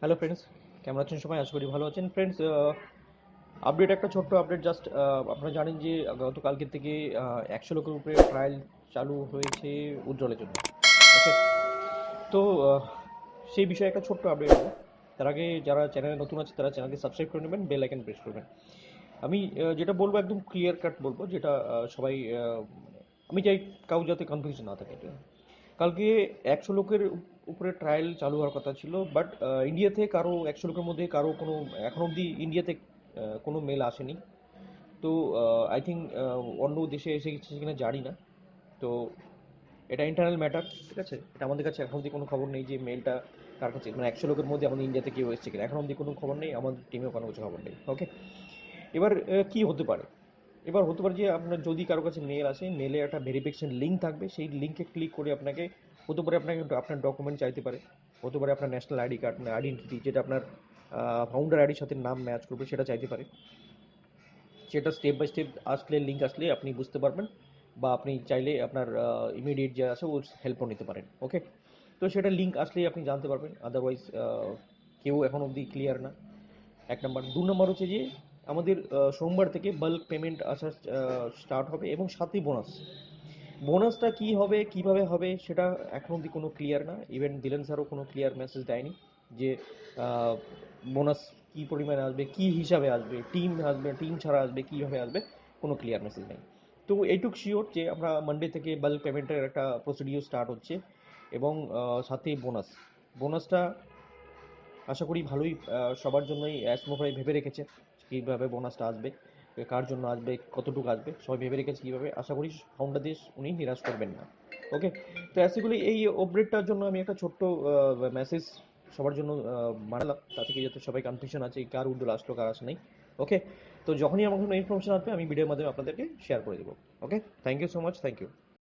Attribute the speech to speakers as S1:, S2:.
S1: Hello friends কেমন আছেন সবাই? আশা করি ভালো আছেন। ফ্রেন্ডস আপডেট একটা ছোট্ট আপডেট জাস্ট আপনারা জানেন যে গতকালকের থেকে একশো লোকের উপরে ট্রায়াল চালু হয়েছে উজ্জ্বলের জন্য। তো সেই বিষয়ে একটা ছোট্ট আপডেট তার আগে যারা চ্যানেলে নতুন আছে, তারা চ্যানেলকে সাবস্ক্রাইব করে নেবেন বেল আইকন প্রেস করবেন। আমি যেটা বলব, একদম ক্লিয়ার কাট বলব, যেটা সবাই আমি চাই কাউ যাতে কনফিউশন না থাকে। কালকে একশো লোকের উপরে ট্রায়াল চালু হওয়ার কথা ছিল বাট ইন্ডিয়াতে কারও, একশো লোকের মধ্যে কারও কোনো, এখন অবধি ইন্ডিয়াতে কোনো মেল আসেনি। তো আই থিঙ্ক অন্য দেশে এসে গেছে কিনা জানি না। তো, এটা ইন্টারনাল ম্যাটার ঠিক আছে? এটা আমাদের কাছে এখন অবধি কোনো খবর নেই যে মেলটা কার কাছে মানে একশো লোকের মধ্যে আমাদের ইন্ডিয়াতে কেউ এসেছে কিনা। এখন অবধি কোনো খবর নেই, আমাদের টিমেও কোনো কিছু খবর নেই ওকে এবার কি হতে পারে? এবার হতে পারে যে আপনার যদি কারও কাছে মেল আসে মেলে একটা ভেরিফিকেশন লিঙ্ক থাকবে, সেই লিঙ্কে ক্লিক করে আপনাকে হতে পারে আপনাকে আপনার ডকুমেন্ট চাইতে পারে, হতে পারে আপনার ন্যাশনাল আইডি কার্ড মানে আইডেন্টিটি যেটা আপনার ফাউন্ডার আইডির সাথে নাম ম্যাচ করবে, সেটা চাইতে পারে। সেটা স্টেপ বাই স্টেপ আসলে লিঙ্ক আসলে আপনি বুঝতে পারবেন বা আপনি চাইলে আপনার ইমিডিয়েট যে আছে ও হেল্পও নিতে পারেন ওকে তো সেটা লিঙ্ক আসলেই আপনি জানতে পারবেন আদারওয়াইজ কেউ এখন অবধি ক্লিয়ার না। এক নম্বর। দু নম্বর হচ্ছে যে, আমাদের সোমবার থেকে বাল্ক পেমেন্ট আসা স্টার্ট হবে এবং সাথে বোনাস বোনাসটা কি হবে, কীভাবে হবে, সেটা এখন অবধি কোনো ক্লিয়ার না। ইভেন দিলেন স্যারও কোনো ক্লিয়ার মেসেজ দেয়নি যে বোনাস কি পরিমাণে আসবে, কি হিসাবে আসবে টিম আসবে টিম ছাড়া আসবে, কীভাবে আসবে, কোনো ক্লিয়ার মেসেজ নেই। তো এইটুক শিওর যে, আমরা মানডে থেকে বাল্ক পেমেন্টের একটা প্রসিডিওর স্টার্ট হচ্ছে এবং সাথে বোনাস বোনাসটা আশা করি ভালোই সবার জন্যই স্মোভাই ভেবে রেখেছে, কীভাবে বোনাসটা আসবে। কার জন্য আসবে, কতটুকু আসবে, সবাই ভেবে রেখেছে কীভাবে। আশা করি ফাউন্ডার দিয়ে উনি নিরাশ করবেন না। ওকে তো অ্যাসিগুলি এই অপডেটটার জন্য আমি একটা ছোট্ট মেসেজ সবার জন্য বানালাম। তা থেকে যাতে সবাই কনফিউশন আছে, কার উদ্যোগ আসলো কার আসে নাই। ওকে তো যখনই আমার কোনো ইনফরমেশন আসবে, আমি ভিডিওর মাধ্যমে আপনাদেরকে শেয়ার করে দেবো। Okay thank you so much thank you